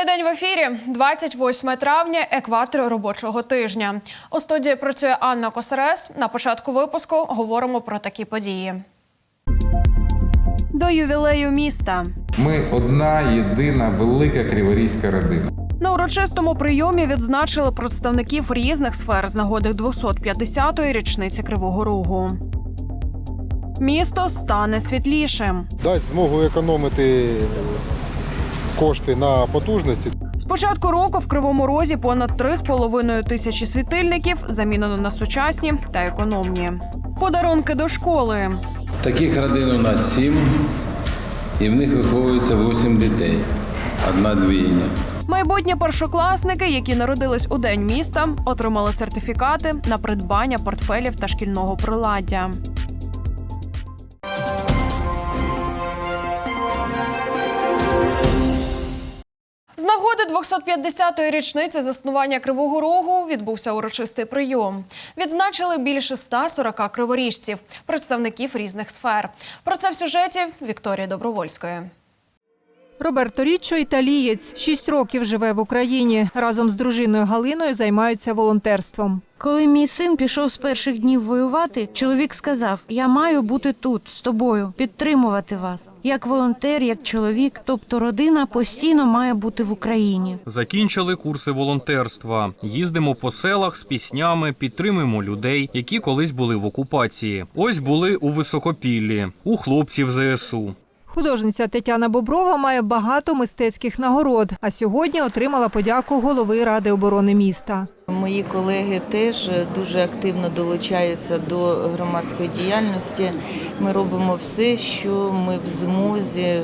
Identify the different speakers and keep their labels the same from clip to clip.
Speaker 1: Цей день в ефірі 28 травня, екватор робочого тижня. У студії працює Анна Косарес. На початку випуску говоримо про такі події. До ювілею міста
Speaker 2: Ми одна єдина велика криворізька родина.
Speaker 1: на урочистому прийомі відзначили представників різних сфер з нагоди 250-ї річниці Кривого Рогу. Місто стане світлішим.
Speaker 3: дасть змогу економити кошти на потужності.
Speaker 1: З початку року в Кривому Розі понад 3,5 тисячі світильників замінено на сучасні та економні. Подарунки до школи.
Speaker 4: Таких родин у нас сім, і в них виховується вісім дітей. Одна двійня.
Speaker 1: Майбутні першокласники, які народились у день міста, отримали сертифікати на придбання портфелів та шкільного приладдя. Нагоди 250-ї річниці заснування Кривого Рогу відбувся урочистий прийом. Відзначили більше 140 криворіжців, представників різних сфер. Про це в сюжеті Вікторії Добровольської.
Speaker 5: Роберто Річчо – італієць. Шість років живе в Україні. Разом з дружиною Галиною займаються волонтерством.
Speaker 6: Коли мій син пішов з перших днів воювати, чоловік сказав: Я маю бути тут з тобою, підтримувати вас. Як волонтер, як чоловік, тобто родина постійно має бути в Україні.
Speaker 7: Закінчили курси волонтерства. Їздимо по селах з піснями, підтримуємо людей, які колись були в окупації. Ось були у високопіллі, у хлопців ЗСУ.
Speaker 5: Художниця Тетяна Боброва має багато мистецьких нагород, а сьогодні отримала подяку голови Ради оборони міста.
Speaker 8: Мої колеги теж дуже активно долучаються до громадської діяльності. Ми робимо все, що ми в змозі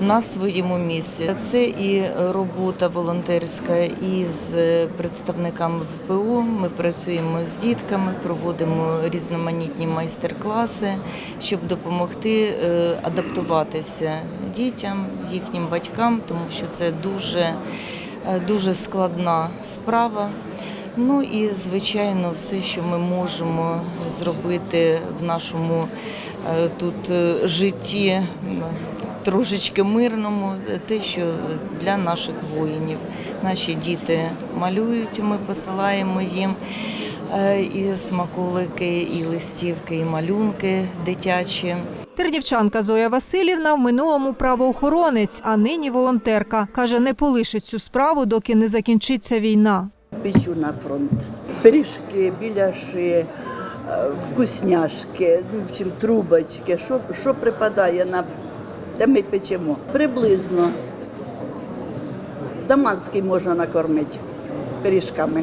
Speaker 8: на своєму місці. Це і робота волонтерська із представниками ВПО. Ми працюємо з дітками, проводимо різноманітні майстер-класи, щоб допомогти е, адаптуватися дітям, їхнім батькам, тому що це дуже е, дуже складна справа. Ну і звичайно, все, що ми можемо зробити в нашому е, тут житті трошечки мирному, е, те, що для наших воїнів. Наші діти малюють, ми посилаємо їм е, і смаколики, і листівки, і малюнки дитячі.
Speaker 5: Тернівчанка Зоя Васильівна в минулому правоохоронець, а нині волонтерка. Каже, не полишить цю справу, доки не закінчиться війна.
Speaker 9: печу на фронт. Пиріжки, біляши, е, вкусняшки, ну, трубочки, що, що припадає на те ми печемо. Приблизно даманський можна накормити пиріжками,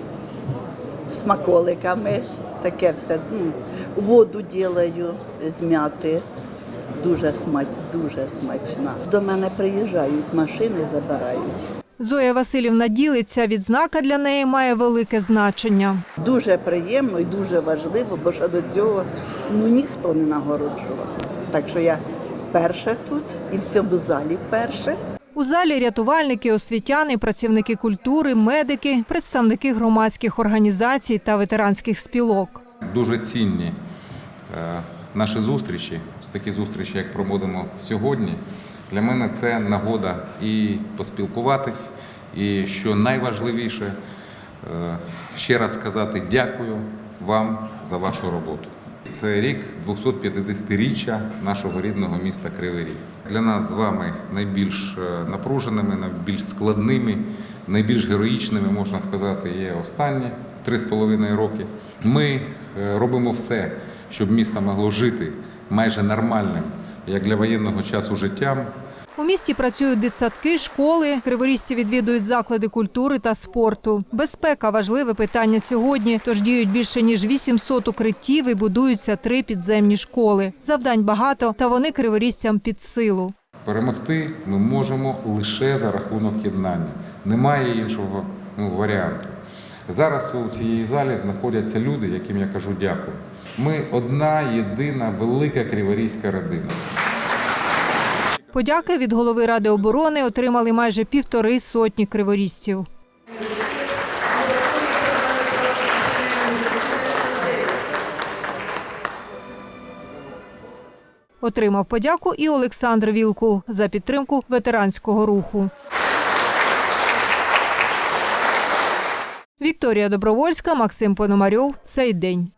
Speaker 9: смаколиками, таке все. Ну, воду ділаю з м'яти. Дуже смач, дуже смачна. До мене приїжджають, машини забирають.
Speaker 5: Зоя Васильівна ділиться, відзнака для неї має велике значення.
Speaker 9: Дуже приємно і дуже важливо, бо ще до цього ну ніхто не нагороджував. Так що я вперше тут і в цьому залі вперше.
Speaker 5: У залі рятувальники, освітяни, працівники культури, медики, представники громадських організацій та ветеранських спілок.
Speaker 2: Дуже цінні е, наші зустрічі, такі зустрічі, як проводимо сьогодні. Для мене це нагода і поспілкуватись, і що найважливіше, е, ще раз сказати дякую вам за вашу роботу. Це рік 250-річчя нашого рідного міста Кривий Ріг. Для нас з вами найбільш е, напруженими, найбільш складними, найбільш героїчними, можна сказати, є останні три з половиною роки. Ми е, робимо все, щоб місто могло жити майже нормальним, як для воєнного часу життям,
Speaker 5: У місті працюють дитсадки, школи. Криворізці відвідують заклади культури та спорту. Безпека важливе питання сьогодні. Тож діють більше ніж 800 укриттів і будуються три підземні школи. Завдань багато, та вони криворізцям під силу.
Speaker 2: Перемогти ми можемо лише за рахунок єднання. Немає іншого ну, варіанту. Зараз у цій залі знаходяться люди, яким я кажу дякую. Ми одна єдина велика криворізька родина.
Speaker 5: Подяки від голови ради оборони отримали майже півтори сотні криворізців. Отримав подяку і Олександр Вілку за підтримку ветеранського руху. Вікторія Добровольська, Максим Пономарьов цей день.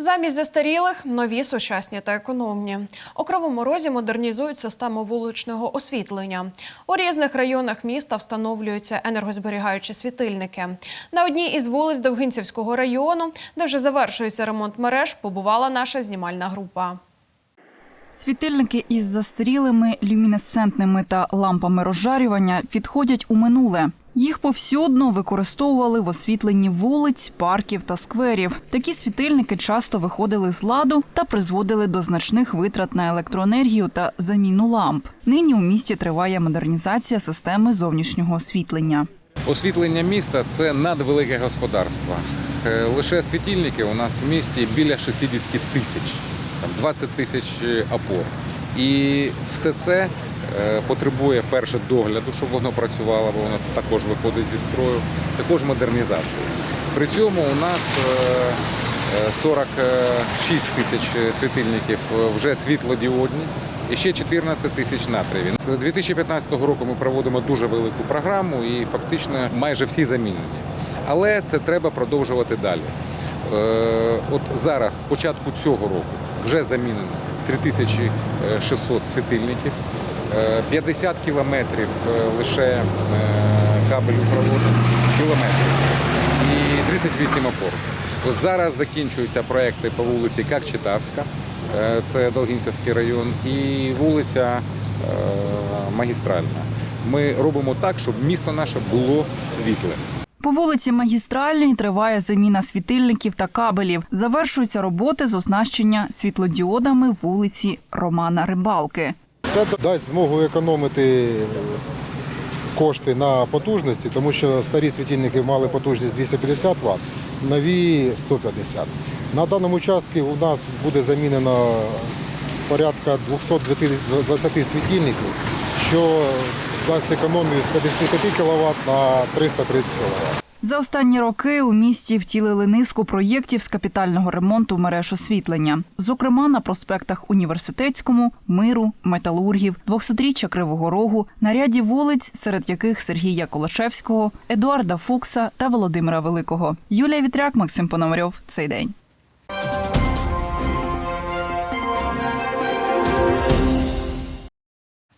Speaker 1: Замість застарілих нові сучасні та економні. У Кривому Розі модернізують систему вуличного освітлення. У різних районах міста встановлюються енергозберігаючі світильники. На одній із вулиць Довгинцівського району, де вже завершується ремонт мереж, побувала наша знімальна група.
Speaker 10: Світильники із застарілими люмінесцентними та лампами розжарювання відходять у минуле. Їх повсюдно використовували в освітленні вулиць, парків та скверів. Такі світильники часто виходили з ладу та призводили до значних витрат на електроенергію та заміну ламп. Нині у місті триває модернізація системи зовнішнього освітлення.
Speaker 2: Освітлення міста це надвелике господарство. Е, Лише світильники у нас в місті біля 60 тисяч, там 20 тисяч е, опор. І все це потребує перше догляду, щоб воно працювало, бо воно також виходить зі строю, також модернізації. При цьому у нас е, е, 46 тисяч світильників е, вже світлодіодні. І ще 14 тисяч натріві. З 2015 року ми проводимо дуже велику програму і фактично майже всі замінені. Але це треба продовжувати далі. Е, От зараз, з початку цього року, вже замінено 3600 світильників, е, 50 кілометрів е, лише е, кабелю проложено, кілометрів і 38 опор. Зараз закінчуються проекти по вулиці Какчетавська, е, це Долгінцевський район, і вулиця е, Магістральна. Ми робимо так, щоб місто наше було світле.
Speaker 10: По вулиці Магістральній триває заміна світильників та кабелів. Завершуються роботи з оснащення світлодіодами вулиці Романа Рибалки.
Speaker 3: Це дасть змогу економити кошти на потужності, тому що старі світильники мали потужність 250 Вт, нові 150. На даному участку у нас буде замінено порядка 220 світильників, що дасть економію з 55 кВт на 330 кВт.
Speaker 10: За останні роки у місті втілили низку проєктів з капітального ремонту мереж освітлення, зокрема на проспектах Університетському, Миру, Металургів, 200-річчя Кривого Рогу, на ряді вулиць, серед яких Сергія Колашевського, Едуарда Фукса та Володимира Великого. Юлія Вітряк, Максим Пономарьов. Цей день.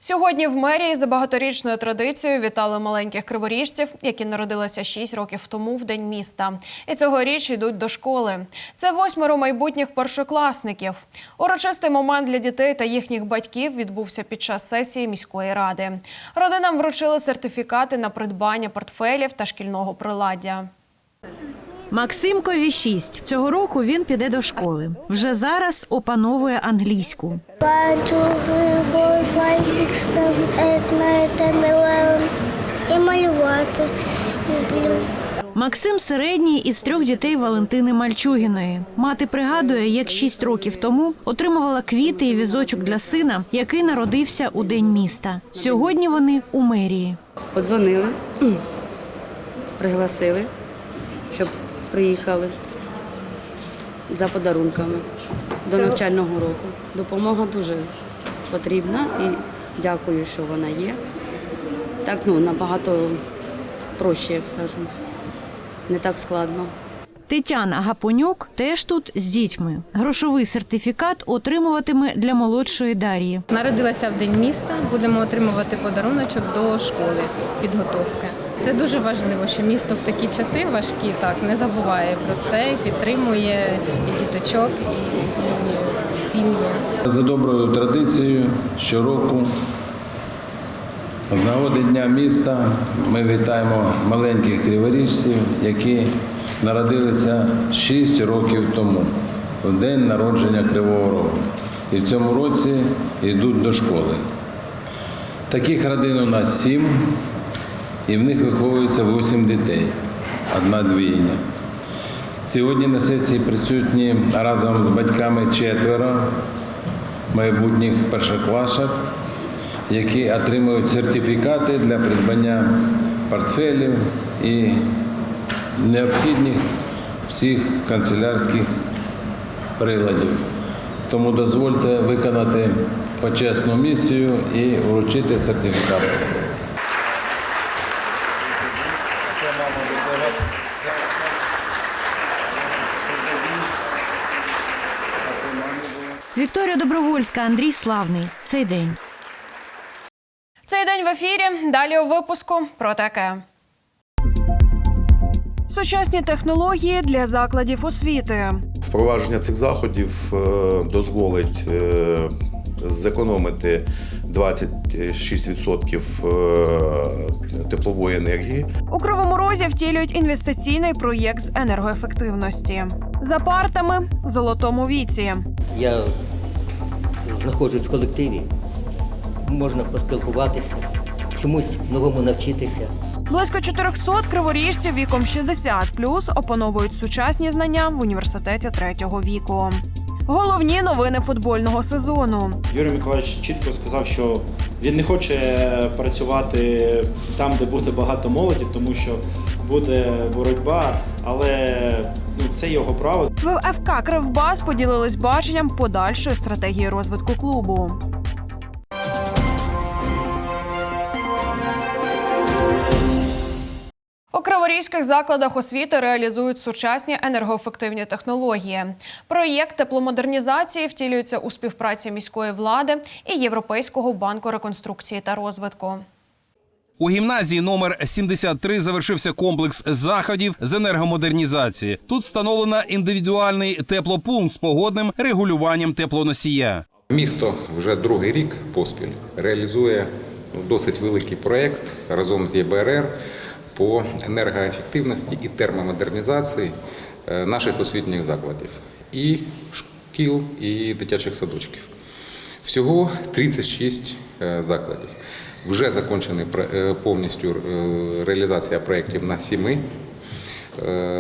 Speaker 1: Сьогодні в мерії за багаторічною традицією вітали маленьких криворіжців, які народилися 6 років тому в день міста. І цьогоріч йдуть до школи. Це восьмеро майбутніх першокласників. Урочистий момент для дітей та їхніх батьків відбувся під час сесії міської ради. Родинам вручили сертифікати на придбання портфелів та шкільного приладдя.
Speaker 6: Максимкові 6. Цього року він піде до школи. Вже зараз опановує англійську.
Speaker 11: Eleven. І малювати люблю.
Speaker 6: Максим середній із трьох дітей Валентини Мальчугіної. Мати пригадує, як шість років тому отримувала квіти і візочок для сина, який народився у день міста. Сьогодні вони у мерії.
Speaker 12: Подзвонили, пригласили, щоб приїхали за подарунками до навчального року. Допомога дуже потрібна і дякую, що вона є. Так ну, набагато проще, як скажемо. Не так складно.
Speaker 6: Тетяна Гапонюк теж тут з дітьми. Грошовий сертифікат отримуватиме для молодшої Дар'ї.
Speaker 13: Народилася в день міста. Будемо отримувати подаруночок до школи підготовки. Це дуже важливо, що місто в такі часи важкі так не забуває про це, підтримує і діточок, і, і сім'ї.
Speaker 4: За доброю традицією щороку з нагоди Дня міста ми вітаємо маленьких криворіжців, які народилися 6 років тому, в день народження Кривого Рогу. І в цьому році йдуть до школи. Таких родин у нас сім, і в них виховується 8 дітей, одна двійня. Сьогодні на сесії присутні разом з батьками четверо майбутніх першоклашок, які отримують сертифікати для придбання портфелів і необхідних всіх канцелярських приладів. Тому дозвольте виконати почесну місію і вручити сертифікат.
Speaker 6: Вікторія Добровольська, Андрій Славний. Цей день.
Speaker 1: Цей день в ефірі. Далі у випуску про таке. Сучасні технології для закладів освіти.
Speaker 14: Впровадження цих заходів е, дозволить е, зекономити 26% е, теплової енергії.
Speaker 1: У Кривому Розі втілюють інвестиційний проєкт з енергоефективності. За партами в золотому віці.
Speaker 15: Я знаходжусь в колективі, можна поспілкуватися, чомусь новому навчитися.
Speaker 1: Близько 400 криворіжців віком 60 плюс опановують сучасні знання в університеті третього віку. Головні новини футбольного сезону.
Speaker 16: Юрій Миколаївич чітко сказав, що він не хоче працювати там, де буде багато молоді, тому що буде боротьба, але ну, це його право.
Speaker 1: В ФК Кривбас поділились баченням подальшої стратегії розвитку клубу. У криворізьких закладах освіти реалізують сучасні енергоефективні технології. Проєкт тепломодернізації втілюється у співпраці міської влади і Європейського банку реконструкції та розвитку.
Speaker 17: У гімназії номер 73 завершився комплекс заходів з енергомодернізації. Тут встановлено індивідуальний теплопункт з погодним регулюванням теплоносія.
Speaker 2: Місто вже другий рік поспіль реалізує ну, досить великий проєкт разом з ЄБРР по енергоефективності і термомодернізації е, наших освітніх закладів і шкіл, і дитячих садочків. Всього 36 е, закладів. Вже закончена повністю е, реалізація проєктів на сіми.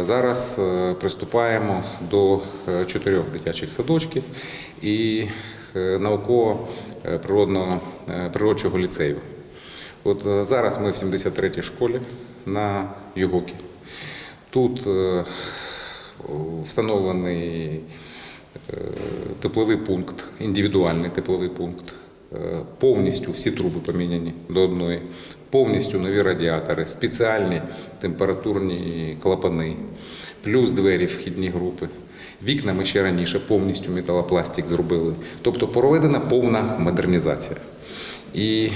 Speaker 2: Зараз приступаємо до чотирьох дитячих садочків і науково-природного е, природчого ліцею. От зараз ми в 73-й школі на Югокі. Тут е, встановлений е, тепловий пункт, індивідуальний тепловий пункт. Е, Повністю всі труби поміняні до одної, повністю нові радіатори, спеціальні температурні клапани, плюс двері вхідні групи. Вікна ми ще раніше повністю металопластик зробили. Тобто проведена повна модернізація. І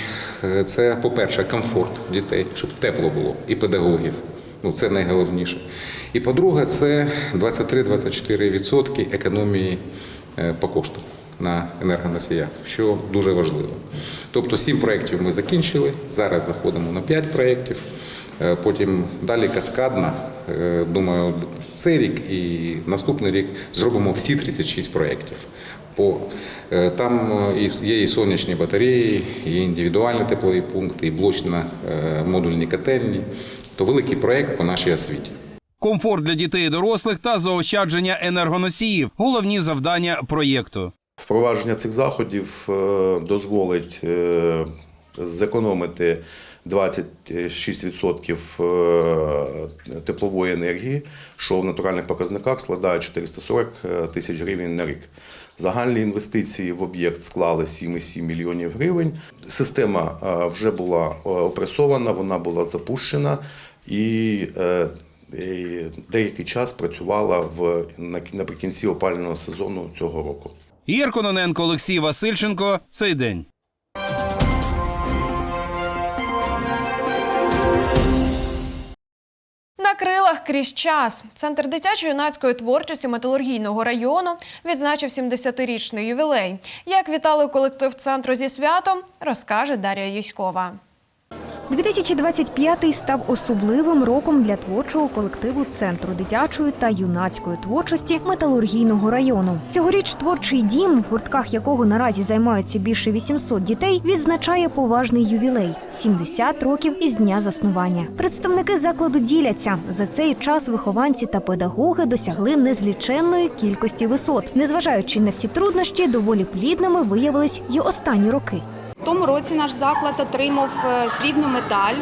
Speaker 2: е, це, по-перше, комфорт дітей, щоб тепло було, і педагогів. Ну, це найголовніше. І по-друге, це 23-24% економії е, по коштам на енергоносіях, що дуже важливо. Тобто сім проєктів ми закінчили, зараз заходимо на 5 проєктів, е, потім далі каскадно. Думаю, цей рік і наступний рік зробимо всі 36 проєктів. По, е, там е, і- є і сонячні батареї, і індивідуальні теплові пункти, і блочно-модульні котельні. То великий проєкт по нашій освіті.
Speaker 17: Комфорт для дітей і дорослих та заощадження енергоносіїв головні завдання проєкту.
Speaker 14: Впровадження цих заходів е, дозволить е, зекономити 26% е, теплової енергії, що в натуральних показниках складає 440 тисяч гривень на рік. Загальні інвестиції в об'єкт склали 7,7 мільйонів гривень. Система е, вже була е, опресована, вона була запущена і е, деякий час працювала в наприкінці опалювального сезону цього року.
Speaker 17: Ігор Кононенко, Олексій Васильченко. Цей день.
Speaker 1: Крилах крізь час. Центр дитячо-юнацької творчості металургійного району відзначив 70-річний ювілей. Як вітали колектив центру зі святом, розкаже Дар'я Юськова.
Speaker 18: 2025 став особливим роком для творчого колективу Центру дитячої та юнацької творчості металургійного району. Цьогоріч творчий дім, в гуртках якого наразі займаються більше 800 дітей, відзначає поважний ювілей 70 років із дня заснування. Представники закладу діляться за цей час. Вихованці та педагоги досягли незліченної кількості висот. Незважаючи на всі труднощі, доволі плідними виявились й останні роки.
Speaker 19: Тому році наш заклад отримав е, срібну медаль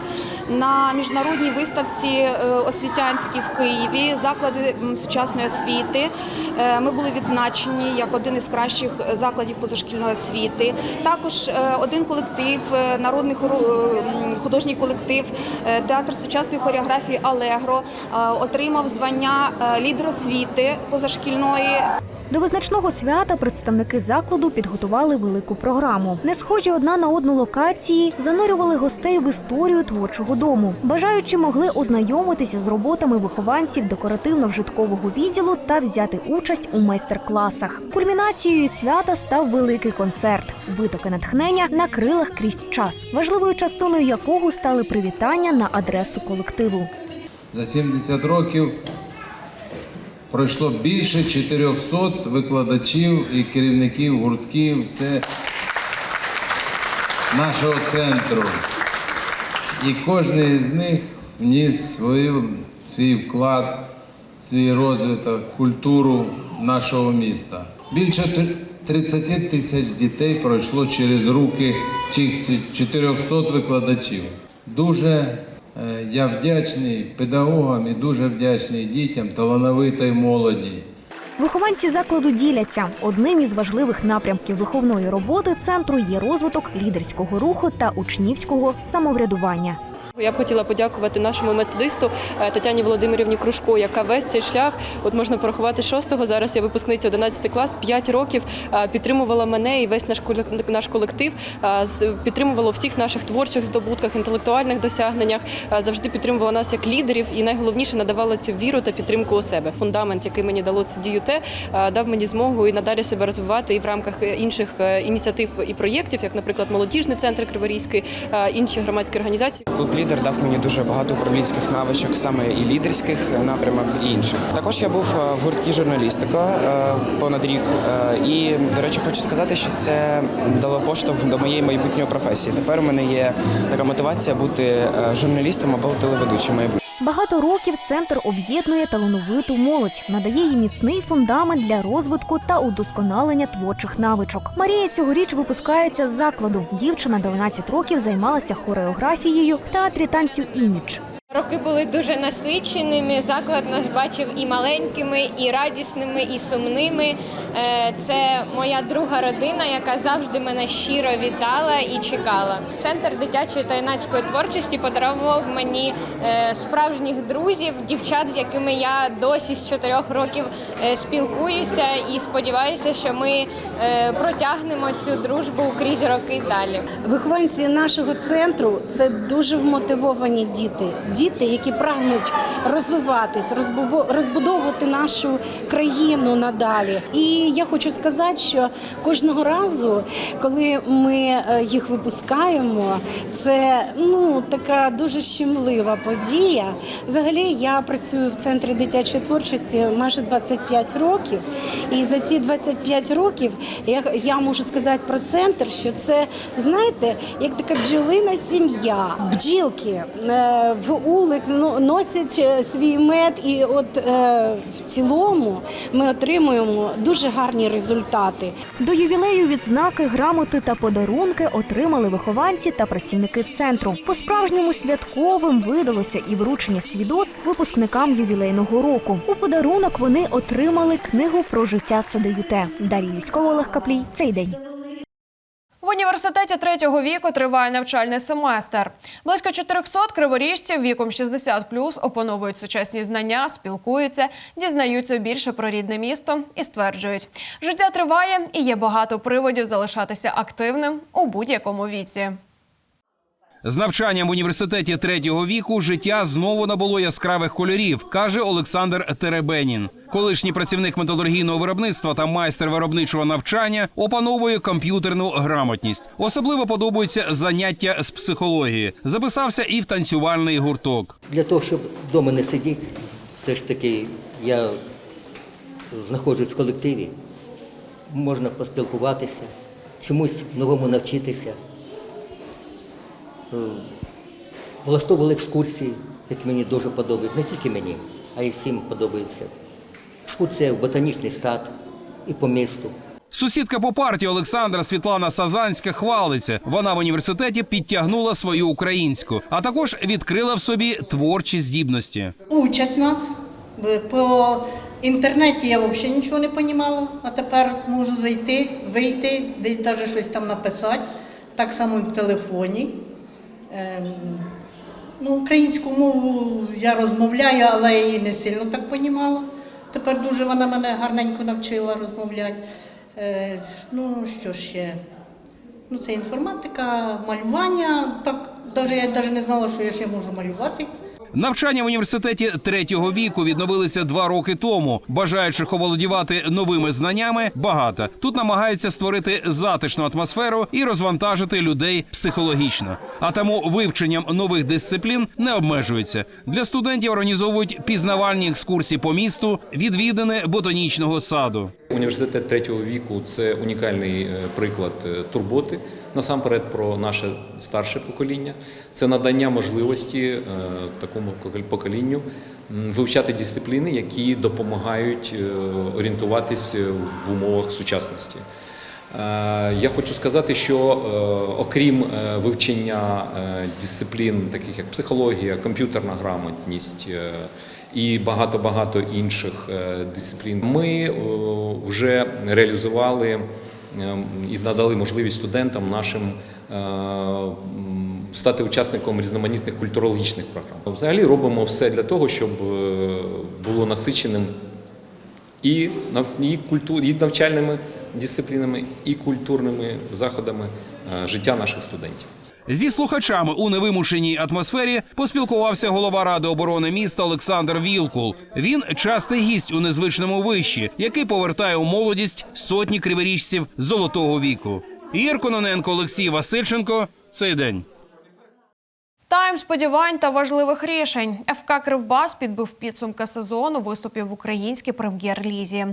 Speaker 19: на міжнародній виставці е, освітянській в Києві. Заклади сучасної освіти. Е, Ми були відзначені як один із кращих закладів позашкільної освіти. Також один колектив, народний художній колектив, театр сучасної хореографії Алегро отримав звання лідер освіти позашкільної.
Speaker 18: До визначного свята представники закладу підготували велику програму. Не схожі одна на одну локації занурювали гостей в історію творчого дому. Бажаючі могли ознайомитися з роботами вихованців декоративно-вжиткового відділу та взяти участь у майстер-класах. Кульмінацією свята став великий концерт. Витоки натхнення на крилах крізь час, важливою частиною якого стали привітання на адресу колективу.
Speaker 4: За 70 років пройшло більше 400 викладачів і керівників гуртків все нашого центру. І кожен з них вніс свою, свій вклад, свій розвиток, культуру нашого міста. Більше 30 тисяч дітей пройшло через руки цих 400 викладачів. Дуже я вдячний педагогам і дуже вдячний дітям талановитої молоді.
Speaker 18: Вихованці закладу діляться. Одним із важливих напрямків виховної роботи центру є розвиток лідерського руху та учнівського самоврядування.
Speaker 20: Я б хотіла подякувати нашому методисту е, Тетяні Володимирівні Кружко, яка весь цей шлях, от можна порахувати шостого. Зараз я випускниця 11 клас, 5 років е, підтримувала мене і весь наш колек- наш колектив. е, Підтримувала у всіх наших творчих здобутках, інтелектуальних досягненнях. Завжди підтримувала нас як лідерів і найголовніше надавала цю віру та підтримку у себе. Фундамент, який мені дало це діюте, дав мені змогу і надалі себе розвивати і в рамках інших ініціатив і проєктів, як, наприклад, молодіжний центр Криворізький, інші громадські організації.
Speaker 21: Лідер дав мені дуже багато управлінських навичок, саме і лідерських напрямах, і інших. Також я був е, в гурткі журналістика е, понад рік. е, І, до речі, хочу сказати, що це дало поштовх до моєї майбутньої професії. Тепер у мене є така мотивація бути журналістом або телеведучим майбутнього.
Speaker 18: Багато років центр об'єднує талановиту молодь, надає їй міцний фундамент для розвитку та удосконалення творчих навичок. Марія цьогоріч випускається з закладу. Дівчина 12 років займалася хореографією в театрі танцю імідж.
Speaker 22: Роки були дуже насиченими. Заклад нас бачив і маленькими, і радісними, і сумними. Е, Це моя друга родина, яка завжди мене щиро вітала і чекала. Центр дитячої та юнацької творчості подарував мені е, справжніх друзів, дівчат, з якими я досі з чотирьох років е, спілкуюся і сподіваюся, що ми протягнемо цю дружбу крізь роки далі.
Speaker 23: Вихованці нашого центру це дуже вмотивовані діти. Діти, які прагнуть розвиватись, розбу- розбудовувати нашу країну надалі. І я хочу сказати, що кожного разу, коли ми е, їх випускаємо, це ну така дуже щемлива подія. Взагалі, я працюю в центрі дитячої творчості майже 25 років, і за ці 25 років я, я можу сказати про центр, що це знаєте, як така бджолина сім'я. Бджілки е, в улик ну, носять е, свій мед, і от е, в цілому ми отримуємо дуже гарні результати.
Speaker 18: До ювілею відзнаки, грамоти та подарунки отримали вихованці та працівники центру. По справжньому святковим видалося і вручення свідоцтв випускникам ювілейного року. У подарунок вони отримали книгу про життя ЦДЮТ. Дар'я Юськова, Олег Каплій. Цей день.
Speaker 1: В університеті третього віку триває навчальний семестр. Близько 400 криворіжців віком 60+, опановують сучасні знання, спілкуються, дізнаються більше про рідне місто і стверджують, життя триває і є багато приводів залишатися активним у будь-якому віці.
Speaker 17: З навчанням в університеті третього віку життя знову набуло яскравих кольорів, каже Олександр Теребенін. Колишній працівник металургійного виробництва та майстер виробничого навчання опановує комп'ютерну грамотність. Особливо подобаються заняття з психології. Записався і в танцювальний гурток.
Speaker 15: Для того, щоб вдома не сидіти, все ж таки я знаходжусь в колективі, можна поспілкуватися, чомусь новому навчитися. Е, Влаштовували екскурсії, які мені дуже подобаються, не тільки мені, а й всім подобається. Екскурсія в ботанічний сад і по місту.
Speaker 17: Сусідка по партії Олександра Світлана Сазанська хвалиться. Вона в університеті підтягнула свою українську, а також відкрила в собі творчі здібності.
Speaker 24: Учать нас. По інтернеті я взагалі нічого не розуміла, а тепер можу зайти, вийти, десь навіть щось там написати. Так само і в телефоні. Ем, ну, українську мову я розмовляю, але її не сильно так розуміла. Тепер дуже вона мене гарненько навчила розмовляти. Е, ну, що ще? Ну, це інформатика, малювання. Так, навіть я навіть не знала, що я ще можу малювати.
Speaker 17: Навчання в університеті третього віку відновилися два роки тому. Бажаючих оволодівати новими знаннями багато. Тут намагаються створити затишну атмосферу і розвантажити людей психологічно. А тому вивченням нових дисциплін не обмежуються. Для студентів організовують пізнавальні екскурсії по місту, відвідини ботанічного саду.
Speaker 25: Університет третього віку це унікальний е, приклад е, турботи насамперед про наше старше покоління. Це надання можливості е, такому поколінню вивчати дисципліни, які допомагають орієнтуватись в умовах сучасності. Я хочу сказати, що окрім вивчення дисциплін, таких як психологія, комп'ютерна грамотність і багато-багато інших е, дисциплін, ми е, вже реалізували е, і надали можливість студентам нашим е, стати учасником різноманітних культурологічних програм. Взагалі робимо все для того, щоб було насиченим і, і, навчальними дисциплінами, і культурними заходами життя наших студентів.
Speaker 17: Зі слухачами у невимушеній атмосфері поспілкувався голова ради оборони міста Олександр Вілкул. Він частий гість у незвичному виші, який повертає у молодість сотні криворіжців золотого віку. Ігор Кононенко, Олексій Васильченко. Цей день.
Speaker 1: Тайм сподівань та важливих рішень. ФК Кривбас підбив підсумки сезону виступів в українській прем'єр-лізі.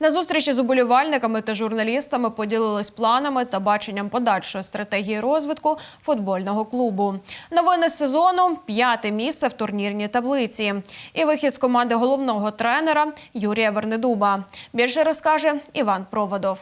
Speaker 1: На зустрічі з уболівальниками та журналістами поділились планами та баченням подальшої стратегії розвитку футбольного клубу. Новини сезону п'яте місце в турнірній таблиці. І вихід з команди головного тренера Юрія Вернедуба. Більше розкаже Іван Проводов.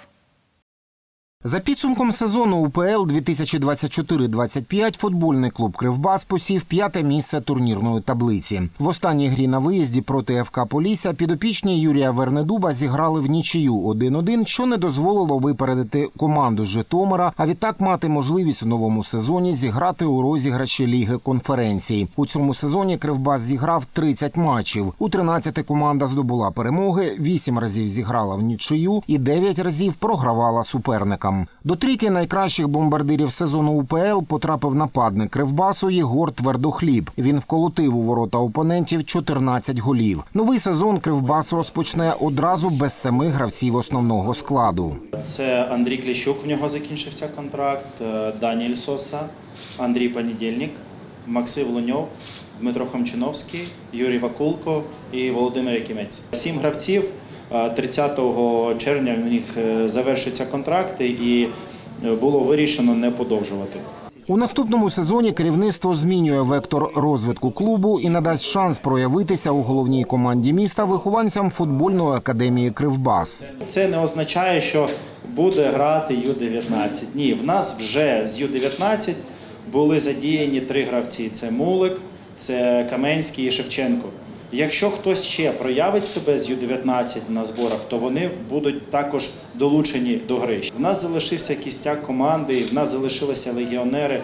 Speaker 26: За підсумком сезону УПЛ 2024-25 футбольний клуб Кривбас посів п'яте місце турнірної таблиці. В останній грі на виїзді проти ФК Полісся підопічні Юрія Вернедуба зіграли в нічию 1-1, що не дозволило випередити команду Житомира, а відтак мати можливість в новому сезоні зіграти у розіграші Ліги конференцій. У цьому сезоні Кривбас зіграв 30 матчів. У 13 команда здобула перемоги, 8 разів зіграла в нічию і 9 разів програвала суперникам. До трійки найкращих бомбардирів сезону УПЛ потрапив нападник Кривбасу Єгор Твердохліб. Він вколотив у ворота опонентів 14 голів. Новий сезон Кривбас розпочне одразу без семи гравців основного складу.
Speaker 16: Це Андрій Кліщук, в нього закінчився контракт, е, Даніель Соса, Андрій Понедільник, Максим Луньов, Дмитро Хомчиновський, Юрій Вакулко і Володимир Якимець. Сім гравців. Е, 30 червня в них е, завершаться контракти і е, було вирішено не подовжувати.
Speaker 26: У наступному сезоні керівництво змінює вектор розвитку клубу і надасть шанс проявитися у головній команді міста вихованцям футбольної академії Кривбас.
Speaker 16: Це не означає, що буде грати Ю-19. Ні, в нас вже з Ю-19 були задіяні три гравці: це Мулик, це Каменський і Шевченко. Якщо хтось ще проявить себе з Ю-19 на зборах, то вони будуть також долучені до гри. В нас залишився кістяк команди, в нас залишилися легіонери.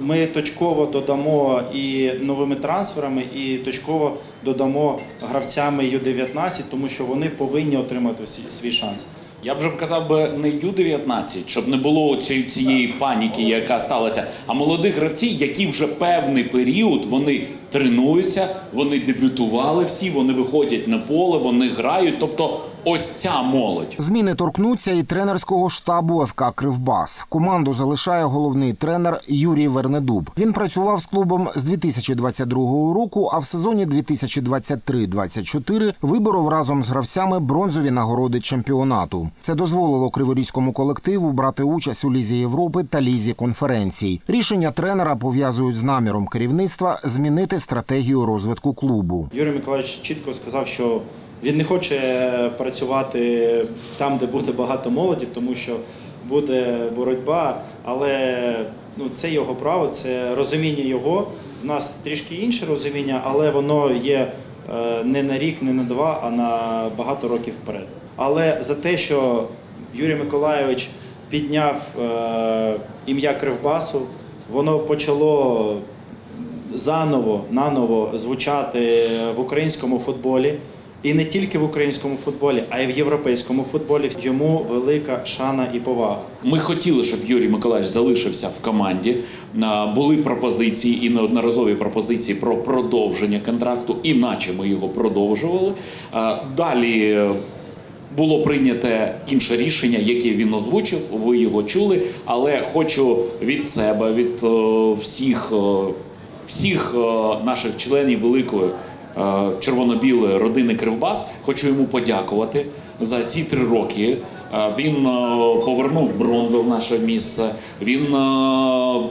Speaker 16: Ми точково додамо і новими трансферами, і точково додамо гравцями Ю-19, тому що вони повинні отримати свій- шанс.
Speaker 27: Я б вже казав би не Ю-19, щоб не було цієї, цієї паніки, яка сталася, а молодих гравців, які вже певний період вони тренуються, вони дебютували всі, вони виходять на поле, вони грають. Тобто, ось ця молодь.
Speaker 26: Зміни торкнуться і тренерського штабу ФК Кривбас. Команду залишає головний тренер Юрій Вернедуб. Він працював з клубом з 2022 року, а в сезоні 2023-24 виборов разом з гравцями бронзові нагороди чемпіонату. Це дозволило криворізькому колективу брати участь у лізі Європи та лізі конференцій. Рішення тренера пов'язують з наміром керівництва змінити стратегію розвитку клубу.
Speaker 16: Юрій Миколаївич чітко сказав, що Він не хоче працювати там, де буде багато молоді, тому що буде боротьба, але ну, це його право, це розуміння його. У нас трішки інше розуміння, але воно є е, не на рік, не на два, а на багато років вперед. Але за те, що Юрій Миколайович підняв е, ім'я Кривбасу, воно почало заново наново звучати в українському футболі. І не тільки в українському футболі, а й в європейському футболі. Йому велика шана і повага.
Speaker 27: Ми хотіли, щоб Юрій Миколаївич залишився в команді. Були пропозиції і неодноразові пропозиції про продовження контракту, іначе ми його продовжували. Далі е, було прийнято інше рішення, яке він озвучив. Ви його чули. Але хочу від себе, від е, всіх, е, всіх наших членів великої червоно-білої родини Кривбас, хочу йому подякувати за ці три роки. Е, Він е, повернув бронзу в наше місце. Він е,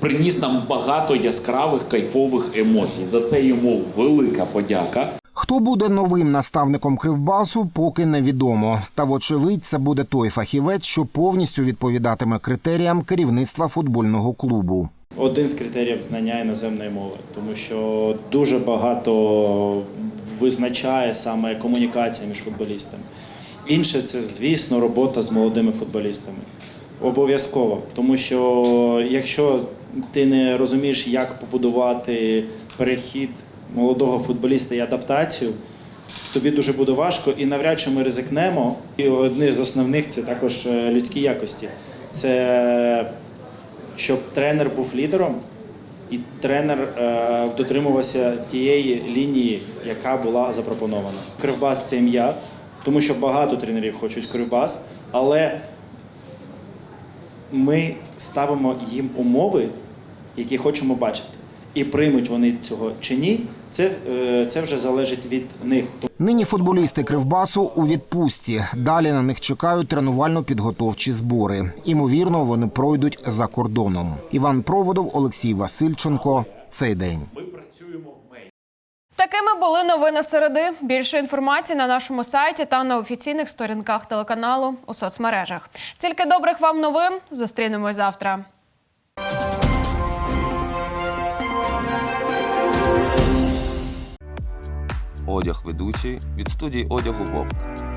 Speaker 27: приніс нам багато яскравих кайфових емоцій. За це йому велика подяка.
Speaker 26: Хто буде новим наставником Кривбасу, поки невідомо. Та вочевидь, це буде той фахівець, що повністю відповідатиме критеріям керівництва футбольного клубу.
Speaker 16: Один з критеріїв знання іноземної мови, тому що дуже багато визначає саме комунікація між футболістами. Інше це, звісно, робота з молодими футболістами. Обов'язково, тому що якщо ти не розумієш, як побудувати перехід молодого футболіста і адаптацію, тобі дуже буде важко, і навряд чи ми ризикнемо. І одне з основних це також е, людські якості. Це щоб тренер був лідером, і тренер е, дотримувався тієї лінії, яка була запропонована. Кривбас це ім'я, тому що багато тренерів хочуть Кривбас, але ми ставимо їм умови, які хочемо бачити. І приймуть вони цього чи ні, це, е, це вже залежить від них.
Speaker 26: Нині футболісти Кривбасу у відпустці. Далі на них чекають тренувально-підготовчі збори. Імовірно, вони пройдуть за кордоном. Іван Проводов, Олексій Васильченко. Цей день. Ми працюємо.
Speaker 1: Такими були новини середи. Більше інформації на нашому сайті та на офіційних сторінках телеканалу у соцмережах. Тільки добрих вам новин. Зустрінемось завтра.
Speaker 28: Одяг ведучий від студії одягу Вовк.